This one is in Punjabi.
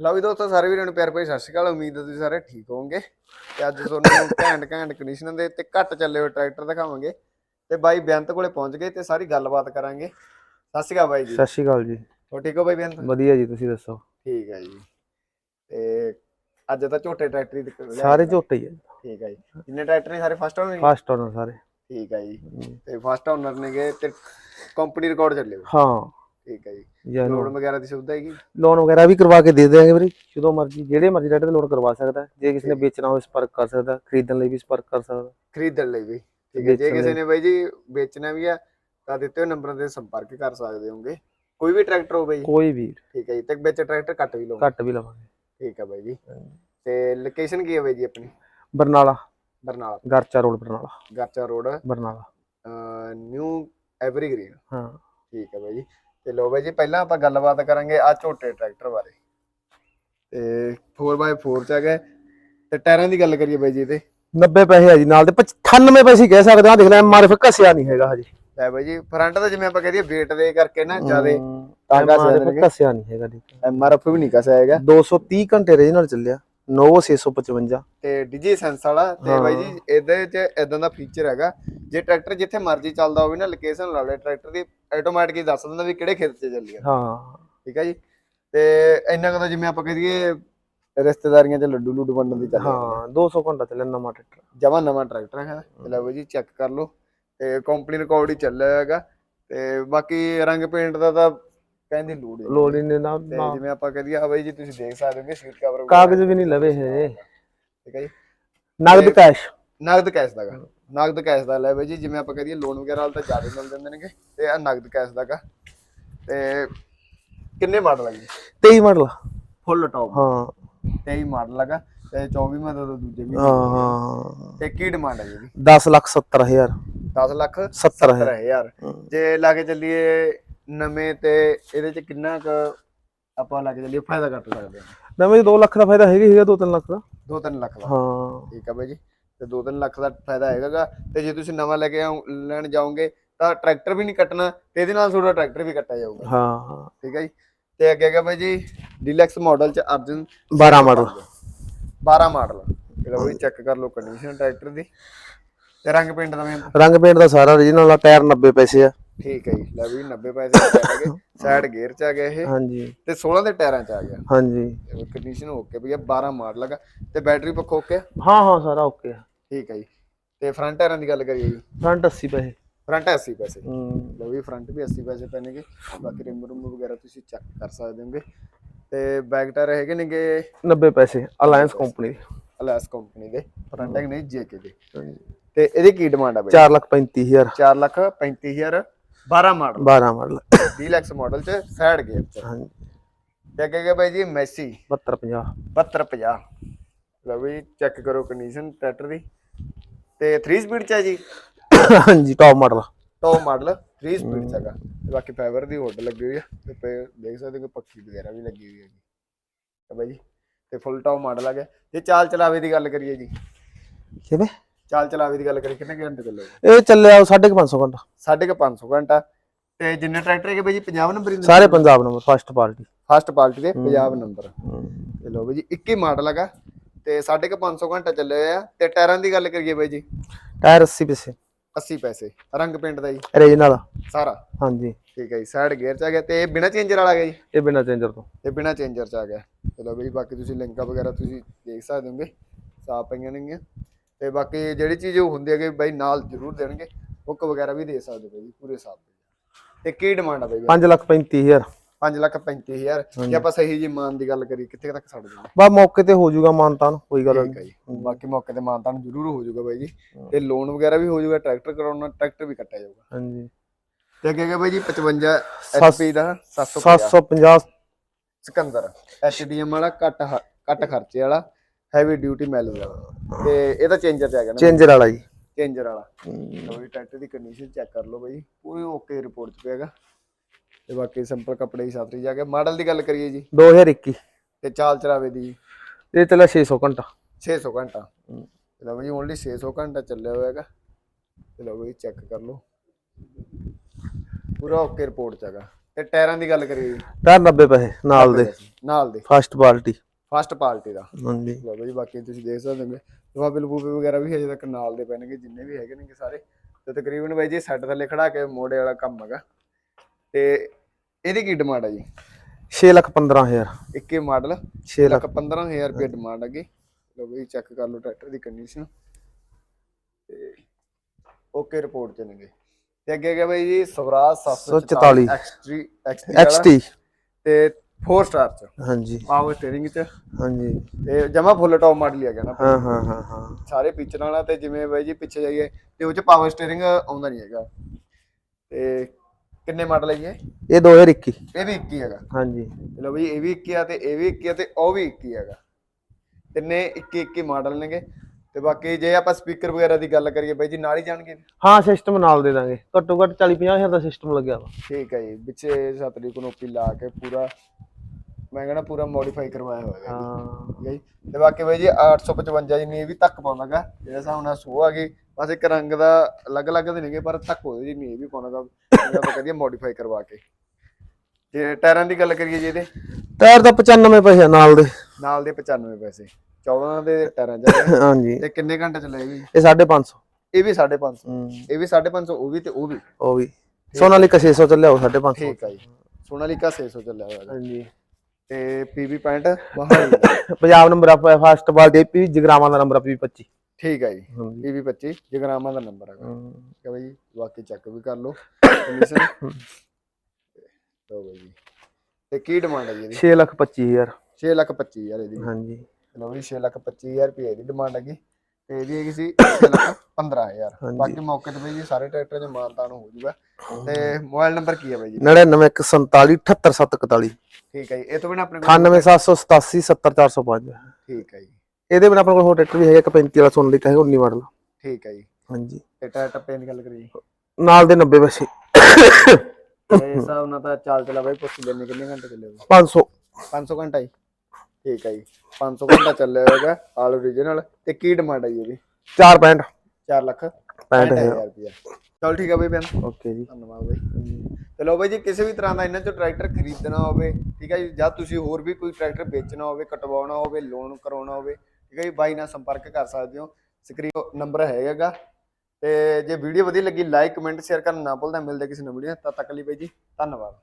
ਲਓ ਵੀ ਦੋਸਤੋ ਸਾਰੇ ਵੀਰਾਂ ਨੂੰ ਪਿਆਰ ਭਰੀ ਸਤਿ ਸ਼੍ਰੀ ਅਕਾਲ। ਉਮੀਦ ਹੈ ਤੁਸੀਂ ਸਾਰੇ ਠੀਕ ਹੋਵੋਗੇ। ਤੇ ਅੱਜ ਤੁਹਾਨੂੰ ਘੈਂਟ ਘੈਂਟ ਕੰਡੀਸ਼ਨ ਦੇ ਤੇ ਘੱਟ ਚੱਲੇ ਹੋਏ ਟਰੈਕਟਰ ਦਿਖਾਵਾਂਗੇ। ਤੇ ਬਾਈ ਬੇਅੰਤ ਕੋਲੇ ਪਹੁੰਚ ਗਏ ਤੇ ਸਾਰੀ ਗੱਲਬਾਤ ਕਰਾਂਗੇ। ਸਤਿ ਸ਼੍ਰੀ ਅਕਾਲ ਬਾਈ ਜੀ। ਸਤਿ ਸ਼੍ਰੀ ਅਕਾਲ ਜੀ। ਹੋ ਠੀਕ ਹੋ ਬਾਈ ਬੇਅੰਤ? ਵਧੀਆ ਜੀ ਤੁਸੀਂ ਦੱਸੋ? ਠੀਕ ਹੈ ਜੀ। ਤੇ ਅੱਜ ਤਾਂ ਝੋਟੇ ਟਰੈਕਟਰ ਹੀ ਸਾਰੇ। ਝੋਟੇ ਹੀ ਆ। ਠੀਕ ਹੈ ਜੀ। ਜਿੰਨੇ ਟਰੈਕਟਰ ਨੇ ਸਾਰੇ? ਫਸਟ ਓਨਰ ਫਾਸਟ ਓਨਰ ਸਾਰੇ। ਠੀਕ ਹੈ ਜੀ। ਤੇ ਫਸਟ ਓਨਰ ਨੇਗੇ ਤੇ ਕੰਪਨੀ ਰਿਕਾਰਡ ਚੱਲੇ। ਹਾਂ। ਠੀਕ ਹੈ ਜੀ। ਜਾਂ ਲੋਨ ਵਗੈਰਾ ਦੀ ਸੁਵਿਧਾ ਹੈਗੀ? ਲੋਨ ਵਗੈਰਾ ਵੀ ਕਰਵਾ ਕੇ ਦੇ ਦੇਵਾਂਗੇ ਵੀਰੇ। ਜਦੋਂ ਮਰਜ਼ੀ ਜਿਹੜੇ ਮਰਜ਼ੀ ਰੇਟ ਤੇ ਲੋਨ ਕਰਵਾ ਸਕਦਾ। ਜੇ ਕਿਸੇ ਨੇ ਵੇਚਣਾ ਹੋਵੇ ਸੰਪਰਕ ਕਰ ਸਕਦਾ ਖਰੀਦਣ ਲਈ ਵੀ ਸੰਪਰਕ ਕਰ ਸਕਦਾ ਖਰੀਦਣ ਲਈ ਵੀ। ਠੀਕ ਹੈ ਜੇ ਕਿਸੇ। ਨੇ ਬਾਈ ਜੀ ਵੇਚਣਾ ਵੀ ਆ ਤਾਂ ਦਿੱਤੇ ਹੋਏ ਨੰਬਰਾਂ ਤੇ ਸੰਪਰਕ ਕਰ ਸਕਦੇ ਹੋਗੇ ਕੋਈ ਵੀ ਟਰੈਕਟਰ ਹੋਵੇ ਜੀ। ਕੋਈ ਵੀ। ਠੀਕ ਹੈ ਜੀ ਤੇ ਵਿੱਚ ਟਰੈਕਟਰ ਕੱਟ ਵੀ ਲਓ ਘੱਟ ਵੀ ਲਵਾਂਗੇ। ਠੀਕ ਹੈ ਬਾਈ ਜੀ। ਤੇ ਲੋਕੇਸ਼ਨ ਕੀ ਹੈ ਬਾਈ ਜੀ ਆਪਣੀ? Barnala. Barnala. Garcha road Barnala. Garcha road. Barnala. New evergreen ਹਾਂ। ਠੀਕ ਹੈ ਬਾਈ ਜੀ। ਤੇ ਲੋ ਬਾਈ ਜੀ ਪਹਿਲਾਂ ਆਪਾਂ ਗੱਲਬਾਤ ਕਰਾਂਗੇ ਆ ਝੋਟੇ ਟਰੈਕਟਰ ਬਾਰੇ। ਤੇ 4x4 ਚ ਹੈਗਾ ਤੇ ਟਾਇਰਾਂ ਦੀ ਗੱਲ ਕਰੀਏ ਬਾਈ ਜੀ ਤੇ 90 ਪੈਸੇ ਆ ਜੀ ਨਾਲ ਦੇ 98 ਪੈਸੇ ਕਹਿ ਸਕਦੇ ਆ ਦੇਖ ਲੈ ਐਮਆਰਐਫ ਘਸਿਆ ਨਹੀਂ ਹੈਗਾ ਹਜੇ। ਲੈ ਬਾਈ ਜੀ ਫਰੰਟ ਦਾ ਜਿਵੇਂ ਆਪਾਂ ਕਹਦੇ weight ਦੇ ਕਰਕੇ ਨਾ ਜਿਆਦੇ ਤਾਂ। ਘਸਿਆ ਨਹੀਂ ਹੈਗਾ। ਦੇਖ ਐਮਆਰਐਫ ਵੀ ਨਹੀਂ ਕਸਿਆ ਹੈਗਾ। 230 ਘੰਟੇ ਰੀਜਨਲ ਚੱਲਿਆ। 9655 ਤੇ ਡੀਜੀ ਸੈਂਸ ਵਾਲਾ ਤੇ ਬਾਈ ਜੀ ਇਹਦੇ ਚ ਇਦਾਂ ਦਾ ਫੀਚਰ ਹੈਗਾ ਜੇ ਟਰੈਕਟਰ ਜਿੱਥੇ ਮਰਜ਼ੀ ਚੱਲਦਾ ਹੋਵੇ ਨਾ ਲੋਕੇਸ਼ਨ ਲਾ ਲੈ ਟਰੈਕਟਰ ਦੀ ਆਟੋਮੈਟਿਕ ਹੀ ਦੱਸ ਦਿੰਦਾ ਵੀ ਕਿਹੜੇ ਖੇਤ 'ਚ ਚੱਲੀ ਆ। ਹਾਂ। ਠੀਕ ਹੈ ਜੀ? ਤੇ ਇੰਨਾ ਕੁ ਤਾਂ ਜਿਵੇਂ ਆਪਾਂ ਕਹਦੀਏ ਰਿਸ਼ਤੇਦਾਰੀਆਂ 'ਚ ਲੱਡੂ ਲੁੱਡੂ ਵੰਡਣ ਦੀ ਚੱਲ ਹਾਂ 200 ਘੰਟਾ ਚੱਲਿਆ ਨਵਾਂ ਟਰੈਕਟਰ ਜਮਾ ਨਵਾਂ ਟਰੈਕਟਰ ਹੈਗਾ। ਤੇ ਲਓ ਜੀ ਚੈੱਕ ਕਰ ਲਓ। ਤੇ ਕੰਪਨੀ ਰਿਕਾਰਡ ਹੀ ਚੱਲਿਆ ਹੈਗਾ। ਤੇ ਬਾਕੀ ਰੰਗ ਪੇਂਟ ਦਾ ਤਾਂ ਕਹਿੰਦੀ ਲੋੜ ਹੀ ਨਹੀਂ। ਲੋੜ ਹੀ ਨਹੀਂ ਨਾ ਤੇ ਨਾ। ਜਿਵੇਂ ਆਪਾਂ ਕਹਦੀਏ ਆ ਬਾਈ ਜੀ ਤੁਸੀਂ ਦੇਖ ਸਕਦੇ ਹੋਗੇ ਸੀਟ ਕਵਰ ਕਾਗਜ਼ ਵੀ ਨਹੀਂ ਲਵੇ ਹੈ ਠੀਕ ਹੈ ਜੀ। ਨਗਦ ਕੈਸ਼ ਨਗਦ ਕੈਸ਼ ਦਾਗਾ ਨਗਦ ਕੈਸ਼ ਦਾ ਲੈ ਬਾਈ ਜੀ ਜਿਵੇਂ ਆਪਾਂ ਕਹਦੀਏ ਲੋਨ ਵਗੈਰਾ ਵਾਲ ਤਾਂ ਜ਼ਿਆਦਾ ਮਿਲ ਜਾਂਦੇ ਨੇਗੇ। ਤੇ ਆ ਨਗਦ ਕੈਸ਼ ਦਾਗਾ ਤੇ ਕਿੰਨੇ ਮਾਡਲ ਹੈ ਜੀ? 23 ਮਾਡਲ ਫੁੱਲ ਟੌਪ ਹਾਂ। 23 ਮਾਡਲ ਹੈਗਾ ਤੇ 24 ਮਾ ਤਾਂ ਦੂਜੇ ਵੀ। ਹਾਂ ਹਾਂ। ਤੇ ਕੀ ਡਿਮਾਂਡ ਹੈ ਜੀ ਇਹਦੀ? 10 ਲੱਖ 70 ਹਜ਼ਾਰ। 10 ਲੱਖ 70 ਹਜ਼ਾਰ। ਹਜ਼ਾਰ। ਜੇ ਲਾ ਕੇ ਚੱਲੀਏ ਨਵੇਂ ਤੇ ਇਹਦੇ ਚ ਕਿੰਨਾ ਕੁ ਆਪਾਂ ਲਾ ਕੇ ਚੱਲੀਏ ਫਾਇਦਾ ਕੱਟ ਸਕਦੇ ਹਾਂ? ਨਵੇਂ 2 ਲੱਖ ਦਾ ਫਾਇਦਾ ਹੈਗਾ ਹੀ ਹੈਗਾ 2-3 ਲੱਖ ਦਾ। 2-3 ਲੱਖ ਦਾ। ਹਾਂ। ਠੀਕ ਆ ਬਾਈ ਜੀ। ਤੇ 2-3 ਲੱਖ ਦਾ ਫਾਇਦਾ ਹੈਗਾਗਾ। ਤੇ ਜੇ ਤੁਸੀਂ ਨਵਾਂ ਲੈ ਕੇ ਆਉ- ਲੈਣ ਜਾਓਗੇ ਤਾਂ ਟਰੈਕਟਰ ਵੀ ਨਹੀਂ ਕੱਟਣਾ ਤੇ ਇਹਦੇ ਨਾਲ ਤੁਹਾਡਾ ਟਰੈਕਟਰ ਵੀ ਕੱਟਿਆ ਜਾਊਗਾ। ਹਾਂ ਹਾਂ। ਠੀਕ ਹੈ ਜੀ। ਤੇ ਅੱਗੇ ਹੈਗਾ ਬਾਈ ਜੀ ਡੀਲੈਕਸ ਮਾਡਲ ਚ ਅਰਜਨ 12 ਮਾਡਲ। 12 ਮਾਡਲ। ਇਹਦਾ ਵੀ ਚੈੱਕ ਕਰ ਲਓ ਕੰਡੀਸ਼ਨ ਟਰੈਕਟਰ ਦੀ। ਤੇ ਰੰਗ ਪੇਂਟ ਦਾ ਮੈਂ ਰੰਗ ਪੇਂਟ ਦਾ ਸਾਰਾ origignal ਆ ਟਾਇਰ 90 ਪੈਸੇ ਆ। ਠੀਕ ਹੈ ਜੀ ਲੈ ਵੀ 90 ਪੈਸੇ ਦਾ ਟਾਇਰ ਹੈਗੇ ਸਾਈਡ ਗੇਅਰ ਚ ਆ ਗਿਆ ਇਹ ਹਾਂਜੀ। ਤੇ 16 ਦੇ ਟਾਇਰਾਂ ਚ ਆ ਗਿਆ। ਹਾਂਜੀ। ਕੰਡੀਸ਼ਨ ਓਕੇ ਭਈਆ 12 ਮਾਡਲ ਹੈਗਾ ਤੇ ਬੈਟਰੀ ਪੱਖੋਂ ਓਕੇ ਆ? ਹਾਂ ਹਾਂ ਸਾਰਾ ਓਕੇ ਆ। ਠੀਕ ਹੈ ਜੀ ਤੇ ਫਰੰਟ ਟਾਇਰਾਂ ਦੀ ਗੱਲ ਕਰੀਏ ਜੀ? ਫਰੰਟ 80 ਪੈਸੇ। ਫਰੰਟ 80 ਪੈਸੇ। ਹੂੰ। ਲਓ ਵੀ ਫਰੰਟ ਵੀ 80 ਪੈਸੇ ਪੈਣਗੇ ਬਾਕੀ ਰਿਮ ਰੂਮ ਵਗੈਰਾ ਤੁਸੀਂ ਚੈੱਕ ਕਰ ਸਕਦੇ ਹੋਗੇ। ਤੇ ਬੈਕ ਟਾਇਰ ਹੈਗੇ ਨੇਗੇ? 90 ਪੈਸੇ ਅਲਾਈਅੰਸ ਕੰਪਨੀ ਅਲੈਸ ਕੰਪਨੀ ਦੇ। ਫਰੰਟ ਹੈਗੇ ਨੇ ਜੇਕੇ ਦੇ। ਤੇ ਇਹਦੀ ਕੀ ਡਿਮਾਂਡ ਆ ਬਈ? 4 ਲੱਖ 35 ਹਜ਼ਾਰ। 4 lakh 35000 12 model. 12 model. Deluxe model ਚ ਸਾਈਡ ਗੇਅਰ ਚ। ਹਾਂਜੀ। ਤੇ ਅੱਗੇ ਬਾਈ ਜੀ ਮੈਸੀ। 72 50 7250 ਲਓ ਵੀ ਚੈੱਕ ਕਰੋ ਕੰਡੀਸ਼ਨ ਟਰੈਕਟਰ ਦੀ। ਤੇ 3 ਸਪੀਡ ਚ ਹੈ ਜੀ? ਹਾਂਜੀ top model top model 3 speed ਚ ਹੈਗਾ। ਤੇ ਬਾਕੀ ਫਾਈਬਰ ਦੀ ਹੁੱਡ ਲੱਗੀ ਹੋਈ ਹੈ ਤੇ ਦੇਖ ਸਕਦੇ ਹੋ ਪੱਖੀ ਵਗੈਰਾ ਵੀ ਲੱਗੀ ਹੋਈ ਹੈ ਜੀ। ਤੇ ਬਾਈ ਜੀ ਤੇ ਫੁੱਲ ਟੌਪ ਮਾਡਲ ਆ ਗਿਆ। ਤੇ ਚਾਲ ਚਲਾਵੇ ਦੀ ਗੱਲ ਕਰੀਏ ਜੀ। ਕਿਵੇਂ? ਚਾਲ ਚਲਾਵੇ ਦੀ ਗੱਲ ਕਰੀਏ ਕਿੰਨੇ ਘੰਟੇ ਚੱਲੇ ਇਹ ਚੱਲਿਆ 550 ਘੰਟਾ। ਸਾਢੇ ਕੁ 500 ਘੰਟਾ ਤੇ ਜਿੰਨੇ ਟਰੈਕਟਰ ਹੈਗੇ ਬਾਈ ਜੀ 50 ਨੰਬਰ ਹੀ ਸਾਰੇ Punjab number first party. First party ਦੇ 50 ਨੰਬਰ। ਤੇ ਲੋ ਬਾਈ ਜੀ 21 ਮਾਡਲ ਹੈਗਾ। ਤੇ ਸਾਢੇ ਕੁ 500 ਘੰਟਾ ਚੱਲੇ ਆ। ਤੇ ਟਾਇਰਾਂ ਦੀ ਗੱਲ ਕਰੀਏ ਬਾਈ ਜੀ। ਟਾਇਰ 80 ਪੈਸੇ। 80 ਪੈਸੇ। ਰੰਗ ਪਿੰਡ ਦਾ ਜੀ। origignal ਸਾਰਾ। ਹਾਂਜੀ। ਠੀਕ ਹੈ ਜੀ ਸਾਈਡ ਗੇਅਰ ਚ ਆ ਗਿਆ। ਤੇ ਇਹ ਬਿਨਾ ਚੇਂਜਰ ਵਾਲਾ ਗਿਆ ਜੀ? ਇਹ ਬਿਨਾ ਚੇਂਜਰ ਤੋਂ। ਇਹ ਬਿਨਾ ਚੇਂਜਰ ਚ ਆ ਗਿਆ। ਚਲੋ ਬਈ ਬਾਕੀ ਤੁਸੀਂ ਲਿੰਕਾਂ ਵਗੈਰਾ ਤੁਸੀਂ ਦੇਖ ਸਕਦੇ ਹੋਗੇ। ਸਾਫ਼ ਪਈਆਂ ਨੇਗੀਆਂ। ਤੇ ਬਾਕੀ ਜਿਹੜੀ ਚੀਜ਼ ਉਹ ਹੁੰਦੀ ਹੈ ਕਿ ਬਈ ਨਾਲ ਜ਼ਰੂਰ ਦੇਣਗੇ। ਬੁੱਕ ਵਗੈਰਾ ਵੀ ਦੇ ਸਕਦੇ ਹੋ ਬਈ ਪੂਰੇ ਸਾਫ਼ ਤੇ ਕੀ ਡਿਮਾਂਡ ਆ ਬਈ? 5 ਲੱਖ 35 ਹਜ਼ਾਰ। 5 ਲੱਖ 35000 ਜੇ ਆਪਾਂ ਸਹੀ ਜੀ ਮਾਨ ਦੀ ਗੱਲ ਕਰੀ ਕਿੱਥੇ ਤੱਕ ਛੱਡ ਦਿੰਦੇ ਬਾ ਮੌਕੇ ਤੇ ਹੋ ਜਾਊਗਾ ਮਾਨਤਾਨ ਕੋਈ ਗੱਲ ਠੀਕ ਹੈ ਜੀ। ਬਾਕੀ ਮੌਕੇ ਤੇ ਮਾਨਤਾਨ ਜ਼ਰੂਰ ਹੋ ਜਾਊਗਾ ਬਾਈ ਜੀ। ਤੇ ਲੋਨ ਵਗੈਰਾ ਵੀ ਹੋ ਜਾਊਗਾ ਟਰੈਕਟਰ ਕਰਾਉਣਾ ਟਰੈਕਟਰ ਵੀ ਕੱਟਿਆ ਜਾਊਗਾ। ਹਾਂਜੀ। ਤੇ ਅੱਗੇ ਹੈਗਾ ਬਾਈ ਜੀ 55 HP ਦਾ 750 750 ਸਿਕੰਦਰ ਐਚਡੀਐਮ ਵਾਲਾ ਘੱਟ ਘੱਟ ਖਰਚੇ ਵਾਲਾ ਹੈਵੀ ਡਿਊਟੀ ਮੈਲਜ ਵਾਲਾ। ਤੇ ਇਹਦਾ ਚੇਂਜਰ ਚ ਆ ਗਿਆ ਨਾ। ਚੇਂਜਰ ਵਾਲਾ ਜੀ। ਚੇਂਜਰ ਵਾਲਾ। ਲਓ ਜੀ ਟਰੈਕਟਰ ਦੀ ਕੰਡੀਸ਼ਨ ਚੈੱਕ ਕਰ ਲਓ ਬਾਈ। ਪੂਰੀ ਓਕੇ ਰਿਪੋਰਟ ਚ ਪਿਆਗਾ ਤੇ ਬਾਕੀ ਸਿੰਪਲ ਕੱਪੜੇ ਹੀ ਸਾਥਰੀ ਜਾ ਕੇ ਮਾਡਲ ਦੀ ਗੱਲ ਕਰੀਏ ਜੀ। 2021 ਤੇ ਚਾਲ ਚਲਾਵੇ ਦੀ। ਜੀ ਇਹ ਚੱਲਿਆ 600 ਘੰਟਾ। 600 ਘੰਟਾ। ਲਓ ਜੀ ਓਨਲੀ 600 ਘੰਟਾ ਚੱਲਿਆ ਹੋਇਆ ਹੈਗਾ। ਤੇ ਲਓ ਬਈ ਚੈੱਕ ਕਰ ਲਓ। ਪੂਰਾ ਓਕੇ ਰਿਪੋਰਟ ਚ ਹੈਗਾ। ਤੇ ਟਾਇਰਾਂ ਦੀ ਗੱਲ ਕਰੀਏ ਜੀ। ਟਾਇਰ 90 ਪੈਸੇ ਨਾਲ ਦੇ। ਨਾਲ ਦੇ। ਫਸਟ ਪਾਰਟੀ ਫਸਟ ਪਾਰਟੀ ਦਾ। ਹਾਂਜੀ। ਲਓ ਬਈ ਬਾਕੀ ਤੁਸੀਂ ਦੇਖ ਸਕਦੇ ਹੋਗੇ ਲਫਾਫੇ ਲਫੂਫੇ ਵਗੈਰਾ ਵੀ ਹਜੇ ਤੱਕ ਨਾਲ ਦੇ ਪੈਣਗੇ ਜਿੰਨੇ ਵੀ ਹੈਗੇ ਨੇਗੇ ਸਾਰੇ। ਤੇ ਤਕਰੀਬਨ ਬਾਈ ਜੀ ਸੈੱਟ ਥੱਲੇ ਖੜਾ ਕੇ ਮੋੜੇ ਵਾਲਾ ਕੰਮ ਹੈਗਾ। ਤੇ ਇਹਦੀ ਕੀ ਡਿਮਾਂਡ ਹੈ ਜੀ? 6 ਲੱਖ 15000 ਇੱਕੇ ਮਾਡਲ 6 ਲੱਖ। ਲੱਖ 15000 ਰੁਪਏ ਡਿਮਾਂਡ ਹੈਗੀ। ਲਓ ਬਈ ਚੈੱਕ ਕਰ ਲਓ ਟਰੈਕਟਰ ਦੀ ਕੰਡੀਸ਼ਨ ਤੇ ਓਕੇ ਰਿਪੋਰਟ ਚ ਨੇਗੇ। ਤੇ ਅੱਗੇ ਹੈਗਾ ਬਾਈ ਜੀ ਸਵਰਾਜ 744 ਐਕਸਟਰੀ XT ਤੇ 4 ਸਟਾਰ ਚ। ਹਾਂਜੀ। ਪਾਵਰ ਸਟੀਅਰਿੰਗ ਚ। ਹਾਂਜੀ। ਤੇ ਜਮਾ ਫੁੱਲ ਟੌਪ ਮਾਡਲ ਹੀ ਹੈਗਾ ਨਾ। ਹਾਂ ਹਾਂ ਹਾਂ ਹਾਂ। ਸਾਰੇ ਫੀਚਰਾਂ ਵਾਲਾ ਤੇ ਜਿਵੇਂ ਬਾਈ ਜੀ ਪਿੱਛੇ ਜਾਈਏ ਤੇ ਉਹ ਚ ਪਾਵਰ ਸਟੀਅਰਿੰਗ ਆਉਂਦਾ ਨਹੀਂ ਹੈਗਾ। ਤੇ ਕਿੰਨੇ ਮਾਡਲ ਹੈ ਜੀ ਇਹ? ਇਹ 2021 ਇਹ ਵੀ 21 ਹੈਗਾ। ਹਾਂਜੀ। ਚਲੋ ਬਈ ਇਹ ਵੀ 21 ਆ ਤੇ ਇਹ ਵੀ 21 ਆ ਤੇ ਉਹ ਵੀ 21 ਹੈਗਾ। ਤਿੰਨੇ 21 21 ਮਾਡਲ ਨੇਗੇ? ਤੇ ਬਾਕੀ ਜੇ ਆਪਾਂ ਸਪੀਕਰ ਵਗੈਰਾ ਦੀ ਗੱਲ ਕਰੀਏ ਬਾਈ ਜੀ ਨਾਲ ਹੀ ਜਾਣਗੇ? ਹਾਂ ਸਿਸਟਮ ਨਾਲ ਦੇ ਦਾਂਗੇ। ਘੱਟੋ ਘੱਟ 40 50000 ਦਾ ਸਿਸਟਮ ਲੱਗਿਆ ਵਾ। ਠੀਕ ਹੈ ਜੀ ਪਿੱਛੇ ਸਤਰੀ ਕਨੋਪੀ ਲਾ ਕੇ ਪੂਰਾ ਮੈਂ ਕਹਿੰਦਾ ਪੂਰਾ ਮੋਡੀਫਾਈ ਕਰਵਾਇਆ ਹੋਇਆ ਹੈ ਹਾਂ। ਠੀਕ ਹੈ ਜੀ ਤੇ ਬਾਕੀ ਬਾਈ ਜੀ 855 ਜਿੰਨੀ ਇਹ ਵੀ ਤੱਕ ਪਾਉਂਦਾਗਾ ਜਿਹੜਾ ਹਿਸਾਬ ਨਾਲ ਸੋ ਆ ਗਈ ਬਸ ਇੱਕ ਰੰਗ ਦਾ ਅਲੱਗ-ਅਲੱਗ ਦੇ ਨੇਗੇ ਪਰ ਤੱਕ ਉਹਦੇ ਜਿੰਨੀ ਇਹ ਵੀ ਪਾਉਂਦਾਗਾ ਜਿਹੜਾ ਆਪਾਂ ਕਹਦੇ ਮੋਡੀਫਾਈ ਕਰਵਾ ਕੇ। ਤੇ ਟਾਇਰਾਂ ਦੀ ਗੱਲ ਕਰੀਏ ਜੀ ਇਹਦੇ? ਟਾਇਰ ਤਾਂ 95 ਪੈਸੇ ਨਾਲ ਦੇ। ਨਾਲ ਦੇ 95 ਪੈਸੇ। 14 ਦੇ ਟਾਇਰਾਂ ਚ ਹਾਂਜੀ। ਤੇ ਕਿੰਨੇ ਘੰਟੇ ਚੱਲੇ ਇਹ ਵੀ ਇਹ 550 ਇਹ ਵੀ 550 ਹੂੰ। ਇਹ ਵੀ 550 ਉਹ ਵੀ ਤੇ ਉਹ ਵੀ। ਉਹ ਵੀ। ਸੋਨਾਲੀਕਾ 600 ਚੱਲਿਆ ਉਹ 550 ਠੀਕ ਆ ਜੀ। ਸੋਨਾਲੀਕਾ 600 ਚੱਲਿਆ ਹੋਇਆ। ਹਾਂਜੀ। ਤੇ PV paint Mohali. Punjab number ਆ ਫਸਟ ਬਾਲ ਦੇ ਪੀ ਜਗਰਾਵਾਂ ਦਾ ਨੰਬਰ ਆ ਪੀ 25 ਠੀਕ ਆ ਜੀ। ਪੀਵੀ 25 ਜਗਰਾਮਾ ਦਾ ਨੰਬਰ ਹਮ, ਠੀਕ ਆ ਬਾਈ ਚੈੱਕ ਵੀ ਕਰ ਲਓ। ਕੰਡੀਸ਼ਨ ਜੀ। ਤੇ ਕੀ ਡਿਮਾਂਡ ਹੈ ਜੀ ਇਹਦੀ? 6 ਲੱਖ 25000 6 ਲੱਖ 25 ਹਜ਼ਾਰ ਇਹਦੀ। ਹਾਂਜੀ। ਲਓ ਜੀ 6 ਲੱਖ 25 ਹਜ਼ਾਰ ਰੁਪਏ ਇਹਦੀ ਡਿਮਾਂਡ ਹੈਗੀ ਤੇ ਇਹਦੀ ਹੈਗੀ ਸੀ 6 ਲੱਖ 15 ਹਜ਼ਾਰ। ਹਾਂਜੀ। ਬਾਕੀ ਮੌਕੇ ਤੇ ਬਾਈ ਜੀ ਸਾਰੇ ਟਰੈਕਟਰਾਂ ਦੇ ਮਾਨਤਾਨ ਹੋ ਜੂਗਾ। ਤੇ ਮੋਬਾਈਲ ਨੰਬਰ ਕੀ ਹੈ ਬਾਈ ਜੀ? 9947478741 ਠੀਕ ਹੈ ਜੀ ਇਹ ਤੋਂ ਬਿਨਾਂ ਆਪਣੇ ਕੋਲ 98787 70405 ਠੀਕ ਹੈ ਜੀ। ਇਹਦੇ ਬਿਨਾਂ ਆਪਣੇ ਕੋਲ ਹੋਰ ਟਰੈਕਟਰ ਵੀ ਹੈਗਾ ਇੱਕ 35 ਵਾਲਾ ਸੋਨਾਲੀਕਾ ਹੈਗਾ 19 ਮਾਡਲ। ਠੀਕ ਹੈ ਜੀ। ਹਾਂਜੀ। ਤੇ ਟਾਇਰ ਟੱਪੇ ਦੀ ਗੱਲ ਕਰੀਏ ਨਾਲ ਦੇ 90 ਪੈਸੇ ਤੇ ਇਸ ਹਿਸਾਬ ਨਾਲ ਤਾਂ ਚਾਲ ਚਲਾ ਬਾਈ ਪੁੱਛ ਲੈਣੇ ਕਿੰਨੇ ਘੰਟੇ ਚੱਲੇ ਹੋ 500 500 ਘੰਟਾ ਜੀ। ਠੀਕ ਹੈ ਜੀ। 500 ਘੰਟਾ ਚੱਲਿਆ ਹੋਏਗਾ ਆਲ ਓਰੀਜਨਲ ਤੇ ਕੀ ਡਿਮਾਂਡ ਹੈ ਜੀ ਇਹਦੀ? 465 4 ਲੱਖ? 65000 65000 ਰੁਪਇਆ ਚਲ ਠੀਕ ਹੈ ਬਾਈ ਬੈਨ ਓਕੇ ਜੀ। ਧੰਨਵਾਦ ਬਾਈ। ਚਲੋ ਬਾਈ ਜੀ ਕਿਸੇ ਵੀ ਤਰ੍ਹਾਂ ਦਾ ਇਹਨਾਂ ਚੋਂ ਟਰੈਕਟਰ ਖਰੀਦਣਾ ਹੋਵੇ ਠੀਕ ਹੈ ਜੀ ਜਾਂ ਤੁਸੀਂ ਹੋਰ ਵੀ ਕੋਈ ਟਰੈਕਟਰ ਵੇਚਣਾ ਹੋਵੇ ਕਟਵਾਉਣਾ ਹੋਵੇ ਲੋਨ ਕਰਾਉਣਾ ਹੋਵੇ ਠੀਕ ਹੈ ਜੀ ਬਾਈ ਨਾਲ ਸੰਪਰਕ ਕਰ ਸਕਦੇ ਹੋ। ਸਕਰੀਨ ਨੰਬਰ ਹੈਗਾ ਤੇ ਜੇ ਵੀਡੀਓ ਵਧੀਆ ਲੱਗੀ ਲਾਈਕ ਕਮੈਂਟ ਸ਼ੇਅਰ ਕਰਨਾ ਨਾ ਭੁੱਲਦਾ ਮਿਲਦੇ ਕਿਸੇ ਨਵੀਂ ਵੀਡੀਓ ਤਦ ਤੱਕ ਲਈ ਬਾਈ ਜੀ ਧੰਨਵਾਦ।